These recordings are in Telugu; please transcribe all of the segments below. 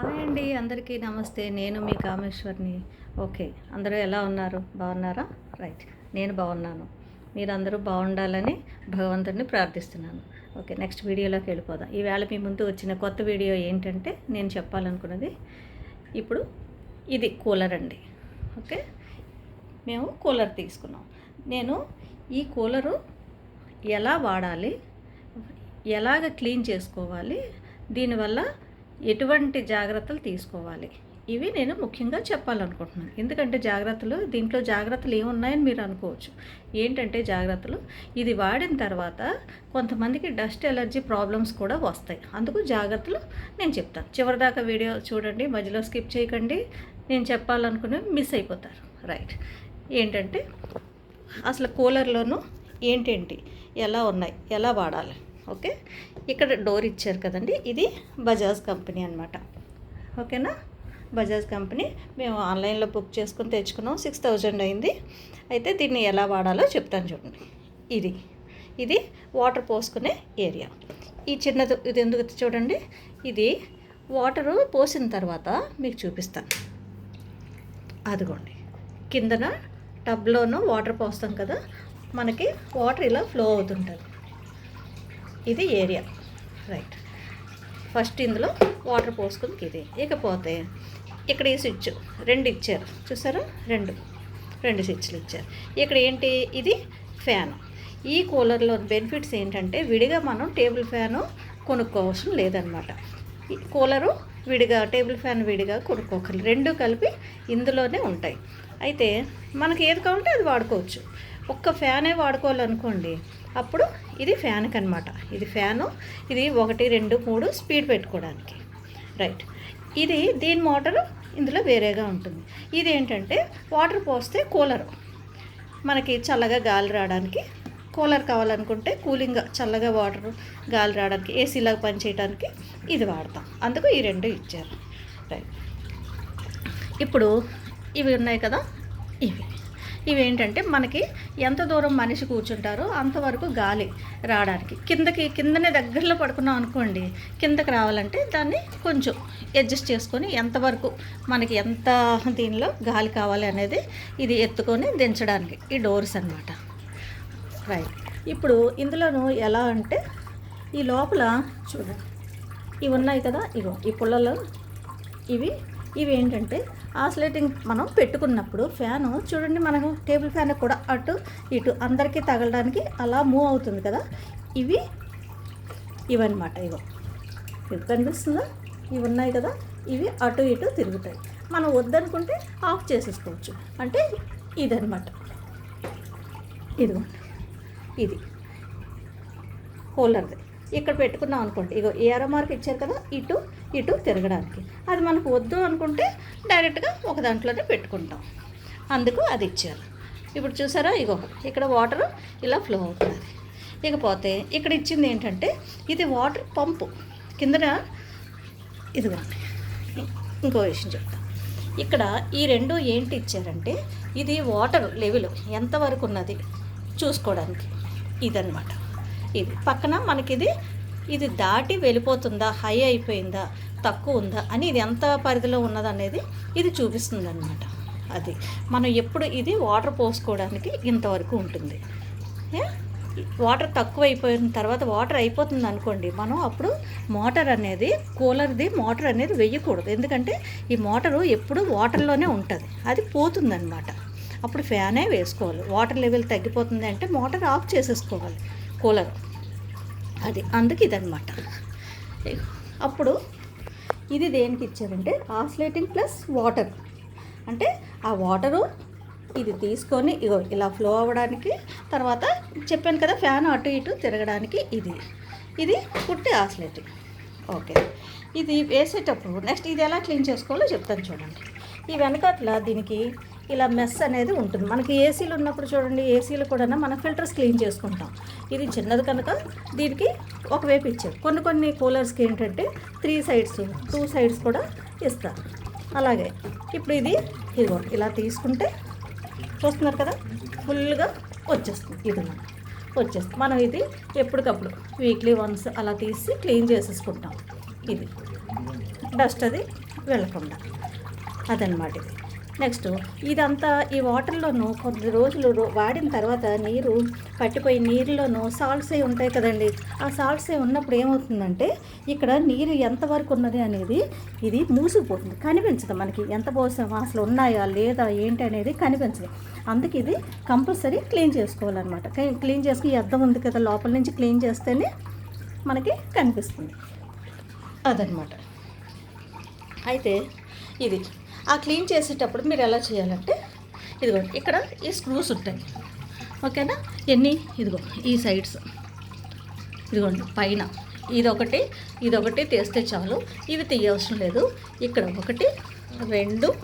హాయ్ అండి అందరికీ నమస్తే. నేను మీ కామేశ్వర్ని. ఓకే అందరూ ఎలా ఉన్నారు? బాగున్నారా? రైట్ నేను బాగున్నాను. మీరందరూ బాగుండాలని భగవంతుడిని ప్రార్థిస్తున్నాను. ఓకే నెక్స్ట్ వీడియోలోకి వెళ్ళిపోదాం. ఈవేళ మీ ముందు వచ్చిన కొత్త వీడియో ఏంటంటే నేను చెప్పాలనుకున్నది ఇప్పుడు ఇది కూలర్ అండి. ఓకే మేము కూలర్ తీసుకున్నాం. నేను ఈ కూలరు ఎలా వాడాలి? ఎలాగ క్లీన్ చేసుకోవాలి? దీనివల్ల ఎటువంటి జాగ్రత్తలు తీసుకోవాలి? ఇవి నేను ముఖ్యంగా చెప్పాలనుకుంటున్నాను. ఎందుకంటే జాగ్రత్తలు దీంట్లో జాగ్రత్తలు ఏమున్నాయని మీరు అనుకోవచ్చు. ఏంటంటే జాగ్రత్తలు? ఇది వాడిన తర్వాత కొంతమందికి డస్ట్ ఎలర్జీ ప్రాబ్లమ్స్ కూడా వస్తాయి. అందుకు జాగ్రత్తలు నేను చెప్తాను. చివరిదాకా వీడియో చూడండి మధ్యలో స్కిప్ చేయకండి. నేను చెప్పాలనుకునే మిస్ అయిపోతారు. రైట్. ఏంటంటే అసలు కూలర్లోనూ ఏంటేంటి? ఎలా ఉన్నాయి? ఎలా వాడాలి? ఓకే? ఇక్కడ డోర్ ఇచ్చారు కదండి. ఇది బజాజ్ కంపెనీ అనమాట ఓకేనా? బజాజ్ కంపెనీ. మేము ఆన్లైన్లో బుక్ చేసుకుని తెచ్చుకున్నాం. సిక్స్ థౌజండ్ అయింది. అయితే దీన్ని ఎలా వాడాలో చెప్తాను చూడండి. ఇది. ఇది వాటర్ పోసుకునే ఏరియా. ఈ చిన్నది ఇది ఎందుకు చూడండి. ఇది వాటరు పోసిన తర్వాత మీకు చూపిస్తాను. అదిగోండి. కిందన టబ్లోనూ వాటర్ పోస్తాం కదా. మనకి వాటర్ ఇలా ఫ్లో అవుతుంటుంది. ఇది ఏరియా. రైట్ ఫస్ట్ ఇందులో వాటర్ పోసుకుని ఇది. ఇకపోతే ఇక్కడ ఈ స్విచ్ రెండు ఇచ్చారు. చూసారా? రెండు. రెండు స్విచ్లు ఇచ్చారు. ఇక్కడ ఏంటి? ఇది ఫ్యాన్ ఈ కూలర్లో బెనిఫిట్స్ ఏంటంటే విడిగా మనం టేబుల్ ఫ్యాను కొనుక్కోవసం లేదనమాట ఈ కూలరు విడిగా టేబుల్ ఫ్యాన్ విడిగా కొనుక్కోకర్లేదు రెండు కలిపి ఇందులోనే ఉంటాయి. అయితే మనకి ఏది కావాలంటే అది వాడుకోవచ్చు. ఒక్క ఫ్యానే వాడుకోవాలనుకోండి అప్పుడు ఇది ఫ్యాన్కి అనమాట ఇది ఫ్యాను ఇది ఒకటి రెండు మూడు స్పీడ్ పెట్టుకోవడానికి. రైట్. ఇది దీని మోటార్ ఇందులో వేరేగా ఉంటుంది. ఇది ఏంటంటే వాటర్ పోస్తే కూలరు. మనకి చల్లగా గాలి రావడానికి కూలర్ కావాలనుకుంటే కూలింగ్గా చల్లగా వాటర్ గాలి రావడానికి ఏసీలాగా పనిచేయడానికి ఇది వాడతాం. అందుకు ఈ రెండు ఇచ్చారు. రైట్. ఇప్పుడు ఇవి ఉన్నాయి కదా ఇవి. ఇవి ఏంటంటే మనకి ఎంత దూరం మనిషి కూర్చుంటారో అంతవరకు గాలి రావడానికి. కిందకి కిందనే దగ్గరలో పడుకున్నాం అనుకోండి కిందకి రావాలంటే దాన్ని కొంచెం అడ్జస్ట్ చేసుకొని ఎంతవరకు మనకి ఎంత దీనిలో గాలి కావాలి అనేది ఇది ఎత్తుకొని దించడానికి ఈ డోర్స్ అన్నమాట. రైట్. ఇప్పుడు ఇందులోనూ ఎలా అంటే ఈ లోపల చూడండి ఇవి ఉన్నాయి కదా ఇగో ఈ పుల్లలు ఇవి ఇవి ఏంటంటే ఆసిలేటింగ్ మనం పెట్టుకున్నప్పుడు ఫ్యాను చూడండి మనకు టేబుల్ ఫ్యాన్ కూడా అటు ఇటు అందరికీ తగలడానికి అలా మూవ్ అవుతుంది కదా. ఇవి ఇవన్నమాట ఇగో. ఇది కనిపిస్తుందా? ఇవి ఉన్నాయి కదా. ఇవి అటు ఇటు తిరుగుతాయి. మనం వద్దనుకుంటే ఆఫ్ చేసేసుకోవచ్చు. అంటే ఇదనమాట ఇదిగోండి ఇది. హోల్డర్ది ఇక్కడ పెట్టుకున్నాం అనుకోండి. ఇగో ఏరో మార్క్ ఇచ్చారు కదా ఇటు ఇటు తిరగడానికి. అది మనకు వద్దు అనుకుంటే డైరెక్ట్గా ఒక దాంట్లోనే పెట్టుకుంటాం. అందుకు అది ఇచ్చారు. ఇప్పుడు చూసారా ఇగో ఇక్కడ వాటర్ ఇలా ఫ్లో అవుతుంది. ఇకపోతే ఇక్కడ ఇచ్చింది ఏంటంటే ఇది వాటర్ పంపు కిందన ఇదిగోండి ఇంకో విషయం చెప్తాను ఇక్కడ ఈ రెండు ఏంటి ఇచ్చారంటే ఇది వాటర్ లెవెల్ ఎంతవరకు ఉన్నది చూసుకోవడానికి. ఇదన్నమాట. ఇది. పక్కన మనకి ఇది ఇది దాటి వెళ్ళిపోతుందా హై అయిపోయిందా తక్కువ ఉందా అని ఇది ఎంత పరిధిలో ఉన్నదనేది ఇది చూపిస్తుంది అనమాట అది మనం ఎప్పుడు ఇది వాటర్ పోసుకోవడానికి ఇంతవరకు ఉంటుంది. ఏ? వాటర్ తక్కువ అయిపోయిన తర్వాత వాటర్ అయిపోతుంది అనుకోండి మనం అప్పుడు మోటార్ అనేది కూలర్ది మోటార్ అనేది వేయకూడదు ఎందుకంటే ఈ మోటారు ఎప్పుడు వాటర్లోనే ఉంటుంది. అది పోతుందన్నమాట. అప్పుడు ఫ్యానే వేసుకోవాలి. వాటర్ లెవెల్ తగ్గిపోతుంది అంటే మోటార్ ఆఫ్ చేసేసుకోవాలి. కూలర్. అది అందుకు ఇదనమాట అప్పుడు ఇది దేనికి ఇచ్చారంటే ఆసిలేటింగ్ ప్లస్ వాటర్. అంటే ఆ వాటరు ఇది తీసుకొని ఇగో ఇలా ఫ్లో అవ్వడానికి తర్వాత చెప్పాను కదా ఫ్యాన్ అటు ఇటు తిరగడానికి ఇది. ఇది పుట్టి ఆసిలేటింగ్. ఓకే. ఇది వేసేటప్పుడు నెక్స్ట్ ఇది ఎలా క్లీన్ చేసుకోవాలో చెప్తాను చూడండి. ఈ వెనకట్ల దీనికి ఇలా మెస్ అనేది ఉంటుంది. మనకి ఏసీలు ఉన్నప్పుడు చూడండి ఏసీలు కూడా మనం ఫిల్టర్స్ క్లీన్ చేసుకుంటాం. ఇది చిన్నది కనుక దీనికి ఒకవైపు ఇచ్చారు. కొన్ని కొన్ని కూలర్స్కి ఏంటంటే త్రీ సైడ్స్ టూ సైడ్స్ కూడా ఇస్తారు. అలాగే ఇప్పుడు ఇది ఇదిగో ఇలా తీసుకుంటే చూస్తున్నారు కదా ఫుల్గా వచ్చేస్తుంది. ఇది మనం వచ్చేస్తుంది. మనం ఇది ఎప్పటికప్పుడు వీక్లీ వన్స్ అలా తీసి క్లీన్ చేసేసుకుంటాం. ఇది. డస్ట్ అది వెళ్ళకుండా. అదనమాట ఇది. నెక్స్ట్ ఇదంతా ఈ వాటర్లోనూ కొద్ది రోజులు వాడిన తర్వాత నీరు పట్టిపోయి నీరులోనూ సాల్ట్స్ అయి ఉంటాయి కదండి. ఆ సాల్ట్స్ అయి ఉన్నప్పుడు ఏమవుతుందంటే ఇక్కడ నీరు ఎంతవరకు ఉన్నది అనేది ఇది మూసుకుపోతుంది కనిపించదు మనకి. ఎంత పోసామో అసలు ఉన్నాయా లేదా ఏంటి అనేది కనిపించదు. అందుకే ఇది కంపల్సరీ క్లీన్ చేసుకోవాలన్నమాట. క్లీన్ చేసుకుని ఈ అద్దం ఉంది కదా లోపల నుంచి క్లీన్ చేస్తేనే మనకి కనిపిస్తుంది. అదనమాట అయితే ఇది ఆ క్లీన్ చేసేటప్పుడు మీరు ఎలా చేయాలంటే ఇదిగోండి ఇక్కడ ఈ స్క్రూస్ ఉంటాయి. ఓకేనా? ఎన్ని? ఇదిగో ఈ సైడ్స్. ఇదిగోండి పైన. ఇదొకటి ఇదొకటి తీస్తే చాలు. ఇవి తీయవసరం లేదు. ఇక్కడ ఒకటి రెండు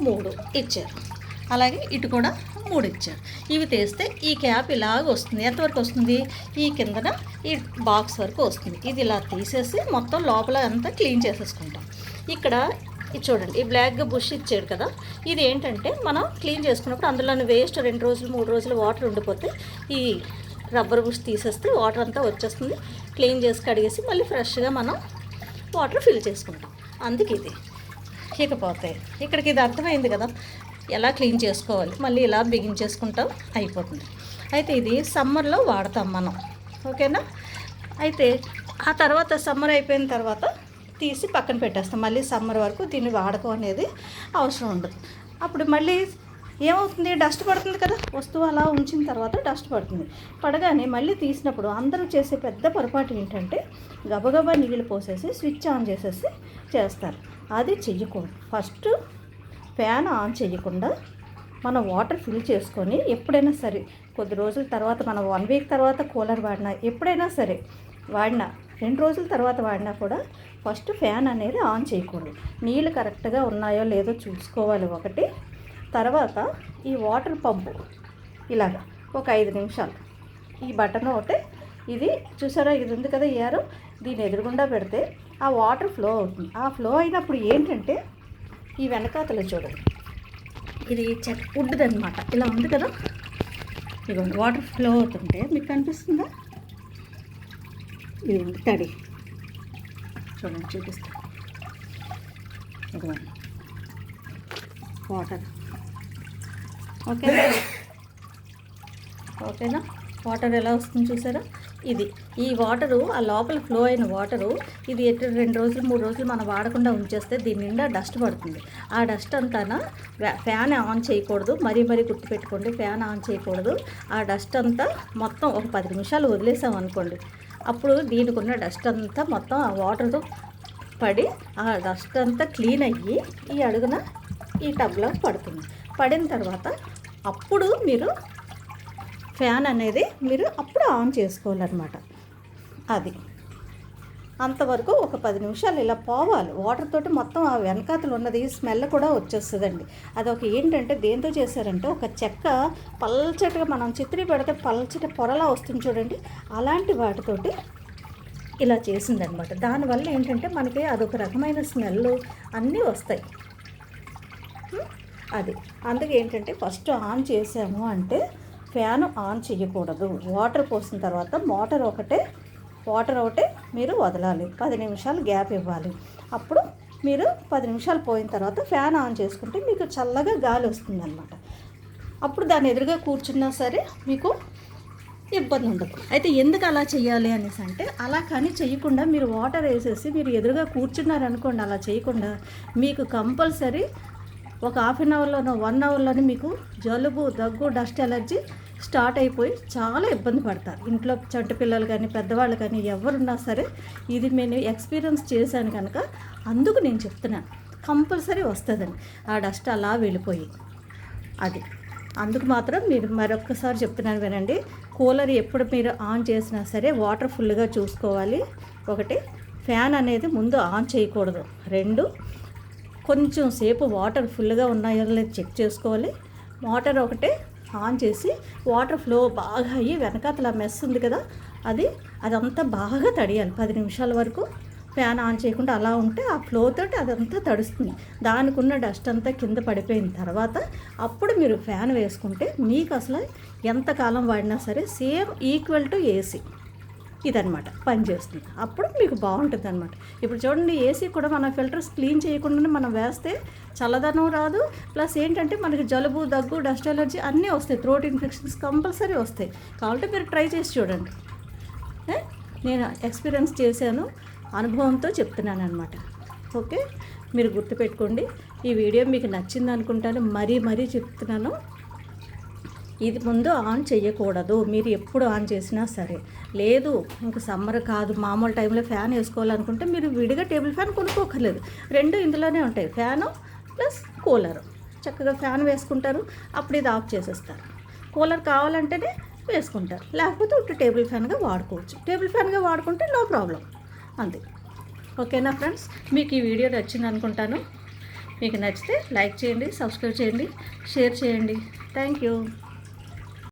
మూడు ఇచ్చారు. అలాగే ఇటు కూడా మూడు ఇచ్చారు. ఇవి తీస్తే ఈ క్యాప్ ఇలాగ వస్తుంది. ఎంతవరకు వస్తుంది? ఈ కిందన ఈ బాక్స్ వరకు వస్తుంది. ఇది ఇలా తీసేసి మొత్తం లోపల అంతా క్లీన్ చేసేసుకుంటాం. ఇక్కడ ఇది చూడండి. ఈ బ్లాక్ బుష్ ఇచ్చాడు కదా. ఇది ఏంటంటే మనం క్లీన్ చేసుకున్నప్పుడు అందులోని వేస్ట్ రెండు రోజులు మూడు రోజులు వాటర్ ఉండిపోతే ఈ రబ్బర్ బుష్ తీసేస్తే వాటర్ అంతా వచ్చేస్తుంది. క్లీన్ చేసి కడిగేసి మళ్ళీ ఫ్రెష్గా మనం వాటర్ ఫిల్ చేసుకుంటాం. అందుకే ఇది. ఇకపోతే ఇక్కడికి ఇది అర్థమైంది కదా. ఎలా క్లీన్ చేసుకోవాలి? మళ్ళీ ఇలా బిగించేసుకుంటాం అయిపోతుంది. అయితే ఇది సమ్మర్లో వాడతాం మనం. ఓకేనా? అయితే ఆ తర్వాత సమ్మర్ అయిపోయిన తర్వాత తీసి పక్కన పెట్టేస్తాం. మళ్ళీ సమ్మర్ వరకు దీన్ని వాడకం అనేది అవసరం ఉండదు. అప్పుడు మళ్ళీ ఏమవుతుంది? డస్ట్ పడుతుంది కదా. వస్తువు అలా ఉంచిన తర్వాత డస్ట్ పడుతుంది. పడగానే మళ్ళీ తీసినప్పుడు అందరూ చేసే పెద్ద పొరపాటు ఏంటంటే గబగబా నీళ్ళు పోసేసి స్విచ్ ఆన్ చేసేసి చేస్తారు. అది చెయ్యకూడదు. ఫస్ట్ ఫ్యాన్ ఆన్ చేయకుండా మనం వాటర్ ఫిల్ చేసుకొని ఎప్పుడైనా సరే కొద్ది రోజుల తర్వాత మనం వన్ వీక్ తర్వాత కూలర్ వాడినా ఎప్పుడైనా సరే వాడినా రెండు రోజుల తర్వాత వాడినా కూడా ఫస్ట్ ఫ్యాన్ అనేది ఆన్ చేయకూడదు. నీళ్ళు కరెక్ట్గా ఉన్నాయో లేదో చూసుకోవాలి ఒకటి. తర్వాత ఈ వాటర్ పంపు ఇలాగా ఒక ఐదు నిమిషాలు. ఈ బటన్ ఒకటి. ఇది చూసారా? ఇది ఉంది కదా ఏరో దీన్ని ఎదురుగుండా పెడితే ఆ వాటర్ ఫ్లో అవుతుంది. ఆ ఫ్లో అయినప్పుడు ఏంటంటే ఈ వెనకాతల చూడండి. ఇది చెక్ వుడ్ది అనమాట ఇలా ఉంది కదా? ఇదిగోండి వాటర్ ఫ్లో అవుతుంటే మీకు కనిపిస్తుందా? ఇది ఉంది తడి చూడండి చూపిస్తా. ఇదిగోండి. వాటర్ ఓకేనా? ఓకేనా? వాటర్ ఎలా వస్తుంది చూసారా? ఇది. ఈ వాటరు ఆ లోపల ఫ్లో అయిన వాటరు ఇది ఎటు రెండు రోజులు మూడు రోజులు మనం వాడకుండా ఉంచేస్తే దీని నిండా డస్ట్ పడుతుంది. ఆ డస్ట్ అంతా ఫ్యాన్ ఆన్ చేయకూడదు. మరీ మరీ గుర్తుపెట్టుకోండి ఫ్యాన్ ఆన్ చేయకూడదు. ఆ డస్ట్ అంతా మొత్తం ఒక పది నిమిషాలు వదిలేసాం అనుకోండి అప్పుడు దీనికి ఉన్న డస్ట్ అంతా మొత్తం ఆ వాటర్తో పడి ఆ డస్ట్ అంతా క్లీన్ అయ్యి ఈ అడుగున ఈ టబ్లో పడుతుంది. పడిన తర్వాత అప్పుడు మీరు ఫ్యాన్ అనేది మీరు అప్పుడు ఆన్ చేసుకోవాలన్నమాట. అది. అంతవరకు ఒక పది నిమిషాలు ఇలా పోవాలి. వాటర్ తోటి మొత్తం ఆ వెనకాతలు ఉన్నది స్మెల్ కూడా వచ్చేస్తుందండి. అది ఒక ఏంటంటే దేంతో చేశారంటే ఒక చెక్క పల్చటిగా మనం చిత్రీ పెడితే పల్చటి పొరలా వస్తుంది చూడండి. అలాంటి వాటితోటి ఇలా చేసిందనమాట. దానివల్ల ఏంటంటే మనకి అదొక రకమైన స్మెల్ అన్నీ వస్తాయి. అది. అందుకే ఏంటంటే ఫస్ట్ ఆన్ చేసాము అంటే ఫ్యాన్ ఆన్ చేయకూడదు. వాటర్ పోసిన తర్వాత మోటార్ ఒకటే వాటర్ ఒకటే మీరు వదలాలి. పది నిమిషాలు గ్యాప్ ఇవ్వాలి. అప్పుడు మీరు పది నిమిషాలు పోయిన తర్వాత ఫ్యాన్ ఆన్ చేసుకుంటే మీకు చల్లగా గాలి వస్తుందన్నమాట. అప్పుడు దాని ఎదురుగా కూర్చున్నా సరే మీకు ఇబ్బంది ఉండదు. అయితే ఎందుకు అలా చేయాలి అనేసి అంటే అలా కానీ చేయకుండా మీరు వాటర్ వేసేసి మీరు ఎదురుగా కూర్చున్నారనుకోండి అలా చేయకుండా మీకు కంపల్సరీ ఒక హాఫ్ అన్ అవర్లోనో వన్ అవర్లోనే మీకు జలుబు దగ్గు డస్ట్ ఎలర్జీ స్టార్ట్ అయిపోయి చాలా ఇబ్బంది పడతారు. ఇంట్లో చెట్టు పిల్లలు కానీ పెద్దవాళ్ళు కానీ ఎవరున్నా సరే ఇది నేను ఎక్స్పీరియన్స్ చేశాను కనుక అందుకు నేను చెప్తున్నాను. కంపల్సరీ వస్తుందండి. ఆ డస్ట్ అలా వెళ్ళిపోయి. అది. అందుకు మాత్రం మీరు మరొకసారి చెప్తున్నాను వినండి. కూలర్ ఎప్పుడు మీరు ఆన్ చేసినా సరే వాటర్ ఫుల్గా చూసుకోవాలి. ఒకటి ఫ్యాన్ అనేది ముందు ఆన్ చేయకూడదు. రెండు కొంచెం సేపు వాటర్ ఫుల్గా ఉన్నాయో లేదో చెక్ చేసుకోవాలి. వాటర్ ఒకటే ఆన్ చేసి వాటర్ ఫ్లో బాగా అయ్యి వెనకాతల మెస్ ఉంది కదా అది అదంతా బాగా తడియాలి. పది నిమిషాల వరకు ఫ్యాన్ ఆన్ చేయకుండా అలా ఉంటే ఆ ఫ్లో తోటి అదంతా తడుస్తుంది. దానికి ఉన్న డస్ట్ అంతా కింద పడిపోయిన తర్వాత అప్పుడు మీరు ఫ్యాన్ వేసుకుంటే మీకు అసలు ఎంతకాలం వాడినా సరే సేమ్ ఈక్వల్ టు ఏసీ. ఇదనమాట పని చేస్తుంది. అప్పుడు మీకు బాగుంటుంది అనమాట ఇప్పుడు చూడండి ఏసీ కూడా మన ఫిల్టర్స్ క్లీన్ చేయకుండానే మనం వేస్తే చల్లదనం రాదు. ప్లస్ ఏంటంటే మనకి జలుబు దగ్గు డస్ట్ ఎలర్జీ అన్నీ వస్తాయి. థ్రోట్ ఇన్ఫెక్షన్స్ కంపల్సరీ వస్తాయి. కాబట్టి మీరు ట్రై చేసి చూడండి. నేను ఎక్స్పీరియన్స్ చేశాను అనుభవంతో చెప్తున్నాను అనమాట ఓకే? మీరు గుర్తుపెట్టుకోండి. ఈ వీడియో మీకు నచ్చింది అనుకుంటాను మరీ మరీ చెప్తున్నాను. ఇది ముందు ఆన్ చేయకూడదు మీరు ఎప్పుడు ఆన్ చేసినా సరే. లేదు ఇంక సమ్మర్ కాదు మామూలు టైంలో ఫ్యాన్ వేసుకోవాలనుకుంటే మీరు విడిగా టేబుల్ ఫ్యాన్ కొనుక్కోకర్లేదు. రెండు ఇందులోనే ఉంటాయి. Fan plus cooler. చక్కగా ఫ్యాన్ వేసుకుంటారు. అప్పుడు ఇది ఆఫ్ చేసేస్తారు. కూలర్ కావాలంటేనే వేసుకుంటారు. లేకపోతే ఉట్టి టేబుల్ ఫ్యాన్గా వాడుకోవచ్చు. టేబుల్ ఫ్యాన్గా వాడుకుంటే నో ప్రాబ్లం. అంతే. ఓకేనా ఫ్రెండ్స్? మీకు ఈ వీడియో నచ్చింది అనుకుంటాను. మీకు నచ్చితే లైక్ చేయండి సబ్స్క్రైబ్ చేయండి షేర్ చేయండి. Thank you.